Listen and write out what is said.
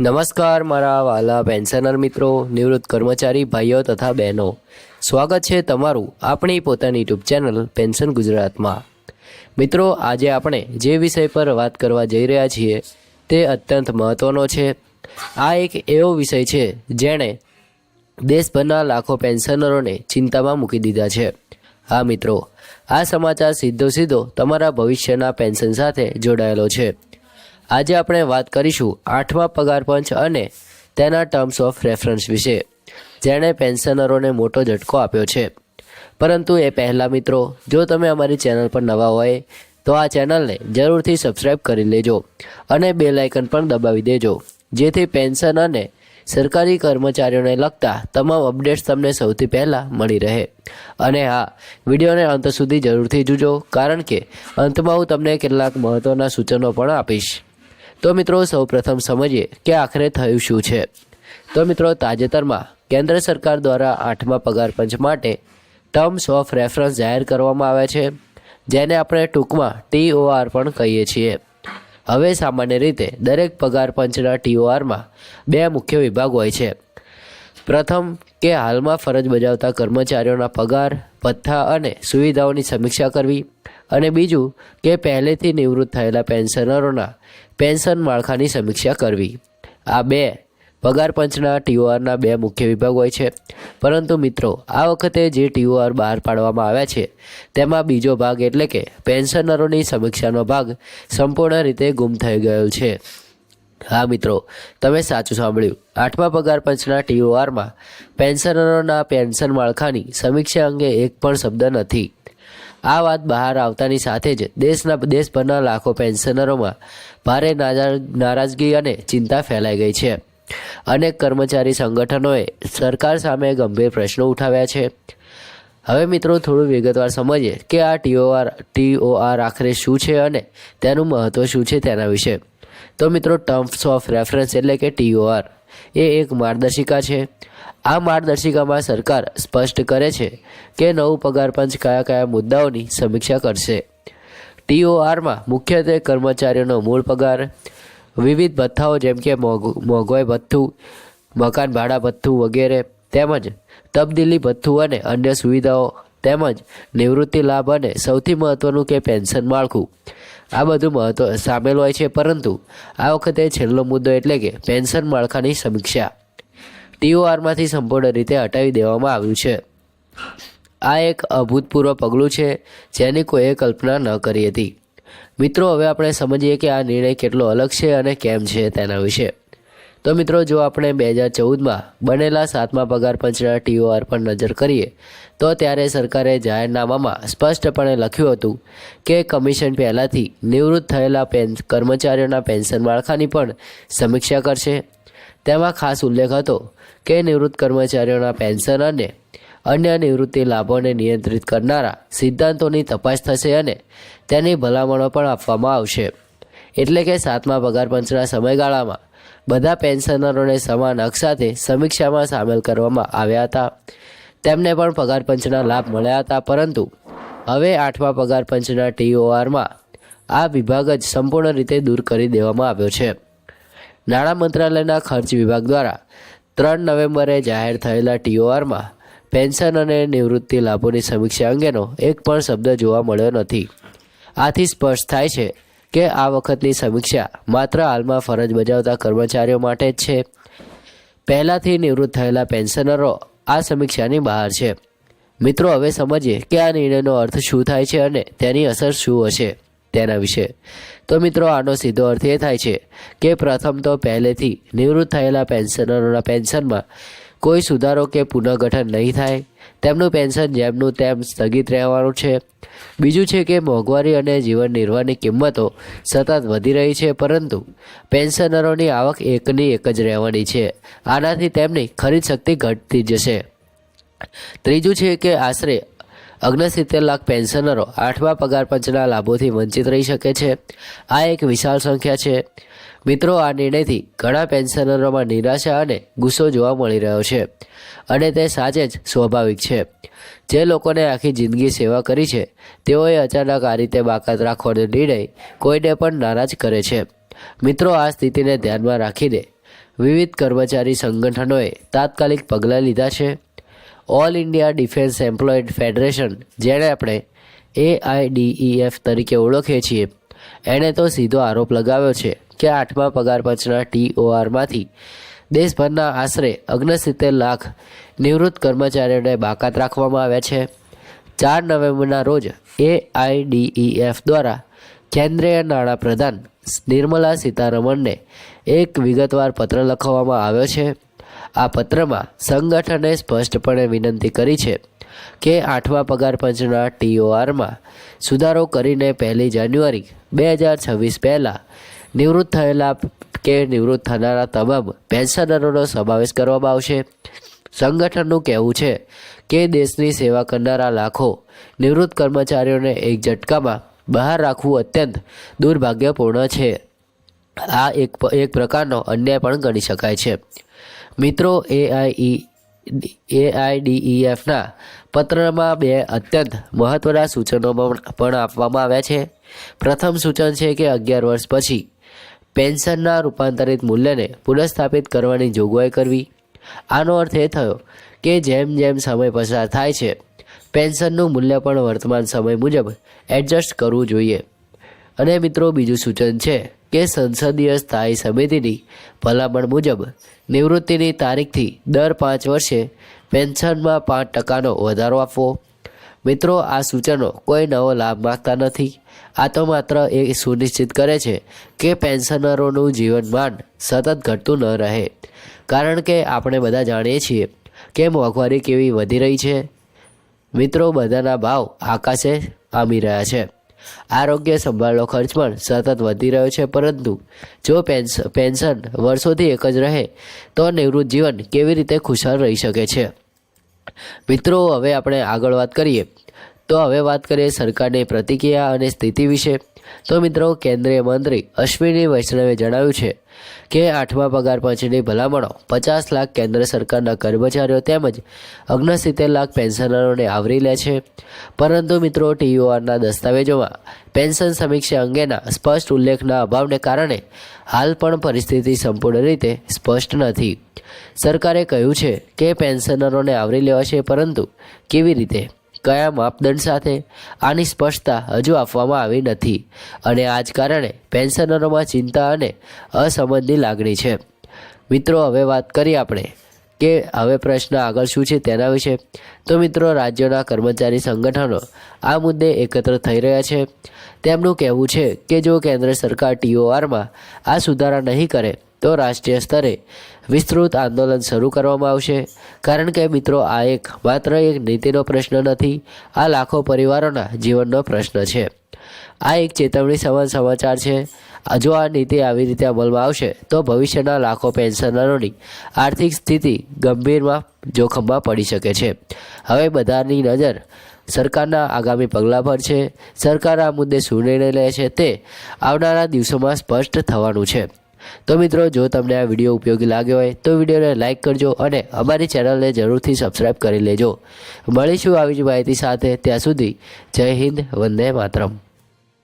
નમસ્કાર, મારા વાલા પેન્શનર મિત્રો, નિવૃત્ત કર્મચારી ભાઈઓ તથા બહેનો. સ્વાગત છે તમારું આપણી પોતાની યુટ્યુબ ચેનલ પેન્શન ગુજરાતમાં. મિત્રો, આજે આપણે જે વિષય પર વાત કરવા જઈ રહ્યા છીએ, તે અત્યંત મહત્ત્વનો છે. આ એક એવો વિષય છે જેણે દેશભરના લાખો પેન્શનરોને ચિંતામાં મૂકી દીધા છે. હા મિત્રો, આ સમાચાર સીધો સીધો તમારા ભવિષ્યના પેન્શન સાથે જોડાયેલો છે. આજે આપણે વાત કરીશું આઠમા પગાર પંચ અને તેના ટર્મ્સ ઓફ રેફરન્સ વિશે. જેણે પેન્શનરોને મોટો ઝટકો આપ્યો છે. પરંતુ એ પહેલાં મિત્રો, જો તમે અમારી ચેનલ પર નવા હોય, તો આ ચેનલને જરૂરથી સબસ્ક્રાઈબ કરી લેજો અને બે લાઇકન પણ દબાવી દેજો. જેથી પેન્શન અને સરકારી કર્મચારીઓને લગતા તમામ અપડેટ્સ તમને સૌથી પહેલાં મળી રહે. અને હા, વિડીયોને અંત સુધી જરૂરથી જોજો, કારણ કે અંતમાં હું તમને કેટલાક મહત્ત્વના સૂચનો પણ આપીશ. તો મિત્રો સૌપ્રથમ સમજીએ કે આખરે થયું શું છે. તો મિત્રો તાજેતરમાં કેન્દ્ર સરકાર દ્વારા આઠમા પગાર પંચ માટે ટર્મ્સ ઓફ રેફરન્સ જાહેર કરવામાં આવ્યા છે, જેને આપણે ટૂંકમાં ટીઓઆર પણ કહીએ છીએ. હવે સામાન્ય રીતે દરેક પગાર પંચના ટીઓઆરમાં બે મુખ્ય વિભાગ હોય છે. પ્રથમ કે હાલમાં ફરજ બજાવતા કર્મચારીઓના પગાર, ભથ્થા અને સુવિધાઓની સમીક્ષા કરવી અને બીજું કે પહેલેથી નિવૃત્ત થયેલા પેન્શનરોના પેન્શન માળખાની સમીક્ષા કરવી. આ બે પગાર પંચના ટીઓઆરના બે મુખ્ય વિભાગ હોય છે. પરંતુ મિત્રો, આ વખતે જે ટીઓઆર બહાર પાડવામાં આવ્યા છે, તેમાં બીજો ભાગ એટલે કે પેન્શનરોની સમીક્ષાનો ભાગ સંપૂર્ણ રીતે ગુમ થઈ ગયો છે. હા મિત્રો, તમે સાચું સાંભળ્યું. આઠમા પગાર પંચના ટીઓઆરમાં પેન્શનરોના પેન્શન માળખાની સમીક્ષા અંગે એક પણ શબ્દ નથી. આ વાત બહાર આવતાની સાથે જ દેશના દેશભરના લાખો પેન્શનરોમાં ભારે નારાજગી અને ચિંતા ફેલાઈ ગઈ છે. અનેક કર્મચારી સંગઠનોએ સરકાર સામે ગંભીર પ્રશ્નો ઉઠાવ્યા છે. હવે મિત્રો થોડું વિગતવાર સમજીએ કે આ ટીઓઆર ટીઓઆર આખરે શું છે અને તેનું મહત્ત્વ શું છે તેના વિશે. તો મિત્રો ટર્મ્સ ઓફ રેફરન્સ એટલે કે ટીઓઆર એ એક માર્ગદર્શિકા છે. આ માર્ગદર્શિકામાં સરકાર સ્પષ્ટ કરે છે કે નવું પગાર પંચ કયા કયા મુદ્દાઓની સમીક્ષા કરશે. ટીઓઆરમાં મુખ્યત્વે કર્મચારીઓનો મૂળ પગાર, વિવિધ ભથ્થાઓ જેમ કે મોંઘ- મોંઘવાઈ ભથ્થું, મકાન ભાડા ભથ્થું વગેરે, તેમજ તબદીલી ભથ્થું અને અન્ય સુવિધાઓ તેમજ નિવૃત્તિ લાભ અને સૌથી મહત્ત્વનું કે પેન્શન માળખું. આ બધું મહત્વ સામેલ હોય છે, પરંતુ આ વખતે છેલ્લો મુદ્દો એટલે કે પેન્શન માળખાની સમીક્ષા. ટીઓઆરમાંથી સંપૂર્ણ રીતે હટાવી દેવામાં આવ્યું છે. આ એક અભૂતપૂર્વ પગલું છે, જેની કોઈએ કલ્પના ન કરી હતી. મિત્રો, હવે આપણે સમજીએ કે આ નિર્ણય કેટલો અલગ છે અને કેમ છે તેના વિશે. તો મિત્રો, જો આપણે બે હજાર ચૌદમાં બનેલા સાતમા પગાર પંચના ટીઓઆર પર નજર કરીએ, તો ત્યારે સરકારે જાહેરનામામાં સ્પષ્ટપણે લખ્યું હતું કે કમિશન પહેલાંથી નિવૃત્ત થયેલા પેન કર્મચારીઓના પેન્શન માળખાની પણ સમીક્ષા કરશે. તેમાં ખાસ ઉલ્લેખ હતો કે નિવૃત્ત કર્મચારીઓના પેન્શન અને અન્ય નિવૃત્તિ લાભોને નિયંત્રિત કરનારા સિદ્ધાંતોની તપાસ થશે અને તેની ભલામણો પણ આપવામાં આવશે. એટલે કે સાતમા પગાર પંચના સમયગાળામાં બધા પેન્શનરોને સમાન હક સાથે સમીક્ષામાં સામેલ કરવામાં આવ્યા હતા. તેમને પણ પગાર પંચના લાભ મળ્યા હતા, પરંતુ હવે આઠમા પગાર પંચના ટીઓઆરમાં આ વિભાગ જ સંપૂર્ણ રીતે દૂર કરી દેવામાં આવ્યો છે. નાણાં મંત્રાલયના ખર્ચ વિભાગ દ્વારા ત્રણ નવેમ્બરે જાહેર થયેલા ટીઓઆરમાં પેન્શન અને નિવૃત્તિ લાભોની સમીક્ષા અંગેનો એક પણ શબ્દ જોવા મળ્યો નથી. આથી સ્પષ્ટ થાય છે કે આ વખતની સમીક્ષા માત્ર હાલમાં ફરજ બજાવતા કર્મચારીઓ માટે જ છે. પહેલાંથી નિવૃત્ત થયેલા પેન્શનરો આ સમીક્ષાની બહાર છે. મિત્રો, હવે સમજીએ કે આ નિર્ણયનો અર્થ શું થાય છે અને તેની અસર શું હશે તેના વિશે. તો મિત્રો, આનો સીધો અર્થ એ થાય છે કે પ્રથમ તો પહેલેથી નિવૃત્ત થયેલા પેન્શનરોના પેન્શનમાં કોઈ સુધારો કે પુનઃગઠન નહીં થાય. તેમનું પેન્શન જેમનું તેમ સ્થગિત રહેવાનું છે. બીજું છે કે મોંઘવારી અને જીવન નિર્વાહની કિંમતો સતત વધી રહી છે, પરંતુ પેન્શનરોની આવક એકની એક જ રહેવાની છે. આનાથી તેમની ખરીદ શક્તિ ઘટતી જશે. ત્રીજું છે કે આશરે ઓગણસિત્તેર લાખ પેન્શનરો આઠમા પગાર પંચના લાભોથી વંચિત રહી શકે છે. આ એક વિશાળ સંખ્યા છે. મિત્રો, આ નિર્ણયથી ઘણા પેન્શનરોમાં નિરાશા અને ગુસ્સો જોવા મળી રહ્યો છે અને તે સાચે જ સ્વાભાવિક છે. જે લોકોને આખી જિંદગી સેવા કરી છે, તેઓએ અચાનક આ રીતે બાકાત રાખવાનો નિર્ણય કોઈને પણ નારાજ કરે છે. મિત્રો, આ સ્થિતિને ધ્યાનમાં રાખીને વિવિધ કર્મચારી સંગઠનોએ તાત્કાલિક પગલાં લીધા છે. All India defence employed federation જેને આપણે એઆઈડીઈએફ તરીકે ઓળખીએ છીએ એણે તો સીધો આરોપ લગાવ્યો છે કે આઠમા પગાર પંચના ટીઓઆરમાંથી દેશભરના આશરે અગ્નસિત્તેર લાખ નિવૃત્ત કર્મચારીઓને બાકાત રાખવામાં આવ્યા છે. ચાર નવેમ્બરના રોજ એઆઈડીઈએફ દ્વારા કેન્દ્રીય નાણાપ્રધાન નિર્મલા સીતારમણને એક વિગતવાર પત્ર લખવામાં આવ્યો છે. આ પત્રમાં સંગઠને સ્પષ્ટપણે વિનંતી કરી છે કે આઠમા પગાર પંચના ટીઓઆરમાં સુધારો કરીને પહેલી જાન્યુઆરી બે હજાર છવ્વીસ પહેલાં નિવૃત્ત થયેલા કે નિવૃત્ત થનારા તમામ પેન્શનરોનો સમાવેશ કરવામાં આવશે. સંગઠનનું કહેવું છે કે દેશની સેવા કરનારા લાખો નિવૃત્ત કર્મચારીઓને એક ઝટકામાં બહાર રાખવું અત્યંત દુર્ભાગ્યપૂર્ણ છે. આ એક એક પ્રકારનો અન્યાય પણ ગણી શકાય છે. મિત્રો એઆઈ એઆઈડીઈએફના પત્રમાં બે અત્યંત મહત્વના સૂચનો પણ આપવામાં આવ્યા છે. પ્રથમ સૂચન છે કે અગિયાર વર્ષ પછી પેન્શનના રૂપાંતરિત મૂલ્યને પુનઃસ્થાપિત કરવાની જોગવાઈ કરવી. આનો અર્થ એ થયો કે જેમ જેમ સમય પસાર થાય છે, પેન્શનનું મૂલ્ય પણ વર્તમાન સમય મુજબ એડજસ્ટ કરવું જોઈએ. અને મિત્રો, બીજું સૂચન છે કે સંસદીય સ્થાયી સમિતિની ભલામણ મુજબ નિવૃત્તિની તારીખથી દર પાંચ વર્ષે પેન્શનમાં પાંચ ટકાનો વધારો આપવો. મિત્રો, આ સૂચનો કોઈ નવો લાભ માગતા નથી. આ તો માત્ર એ સુનિશ્ચિત કરે છે કે પેન્શનરોનું જીવનમાન સતત ઘટતું ન રહે. કારણ કે આપણે બધા જાણીએ છીએ કે મોંઘવારી કેવી વધી રહી છે. મિત્રો, બધાના ભાવ આકાશે આમી રહ્યા છે. આરોગ્ય સંભાળનો ખર્ચ પણ સતત વધી રહ્યો છે, પરંતુ જો પેન્શન વર્ષોથી એક જ રહે, તો નિવૃત્ત જીવન કેવી રીતે ખુશાલ રહી શકે છે? મિત્રો, હવે આપણે આગળ વાત કરીએ. તો હવે વાત કરીએ સરકારની પ્રતિક્રિયા અને સ્થિતિ વિશે. તો મિત્રો, કેન્દ્રીય મંત્રી અશ્વિની વૈષ્ણવે જણાવ્યું છે કે આઠમા પગાર પંચની ભલામણો પચાસ લાખ કેન્દ્ર સરકારના કર્મચારીઓ તેમજ અગ્નસિત્તેર લાખ પેન્શનરોને આવરી લે છે. પરંતુ મિત્રો ટીયુઆરના દસ્તાવેજોમાં પેન્શન સમીક્ષા અંગેના સ્પષ્ટ ઉલ્લેખના અભાવને કારણે હાલ પણ પરિસ્થિતિ સંપૂર્ણ રીતે સ્પષ્ટ નથી. સરકારે કહ્યું છે કે પેન્શનરોને આવરી લેવાશે, પરંતુ કેવી રીતે? કયા માપદંડ સાથે આની સ્પષ્ટતા હજુ આપવામાં આવી નથી અને આ જ કારણે પેન્શનરોમાં ચિંતા અને અસંબંધની લાગણી છે. મિત્રો, હવે વાત કરીએ આપણે કે હવે પ્રશ્ન આગળ શું છે તેના વિશે. તો મિત્રો, રાજ્યોના કર્મચારી સંગઠનો આ મુદ્દે એકત્ર થઈ રહ્યા છે. તેમનું કહેવું છે કે જો કેન્દ્ર સરકાર ટીઓઆરમાં આ સુધારા નહીં કરે તો રાષ્ટ્રીય સ્તરે વિસ્તૃત આંદોલન શરૂ કરવામાં આવશે. કારણ કે મિત્રો, આ એક માત્ર એક નીતિનો પ્રશ્ન નથી, આ લાખો પરિવારોના જીવનનો પ્રશ્ન છે. આ એક ચેતવણી સમાન સમાચાર છે. જો આ નીતિ આવી રીતે અમલમાં આવશે, તો ભવિષ્યના લાખો પેન્શનરોની આર્થિક સ્થિતિ ગંભીરમાં જોખમમાં પડી શકે છે. હવે બધાની નજર સરકારના આગામી પગલાં પર છે. સરકાર આ મુદ્દે શું નિર્ણય લે છે તે આવનારા દિવસોમાં સ્પષ્ટ થવાનું છે. તો મિત્રો, જો તમને આ વીડિયો ઉપયોગી લાગ્યો હોય, તો વિડીયોને લાઇક કરજો અને અમારી ચેનલને જરૂરથી સબસ્ક્રાઈબ કરી લેજો. મળીશું આવી જ માહિતી સાથે. ત્યાં સુધી જય હિન્દ, વંદે માતરમ.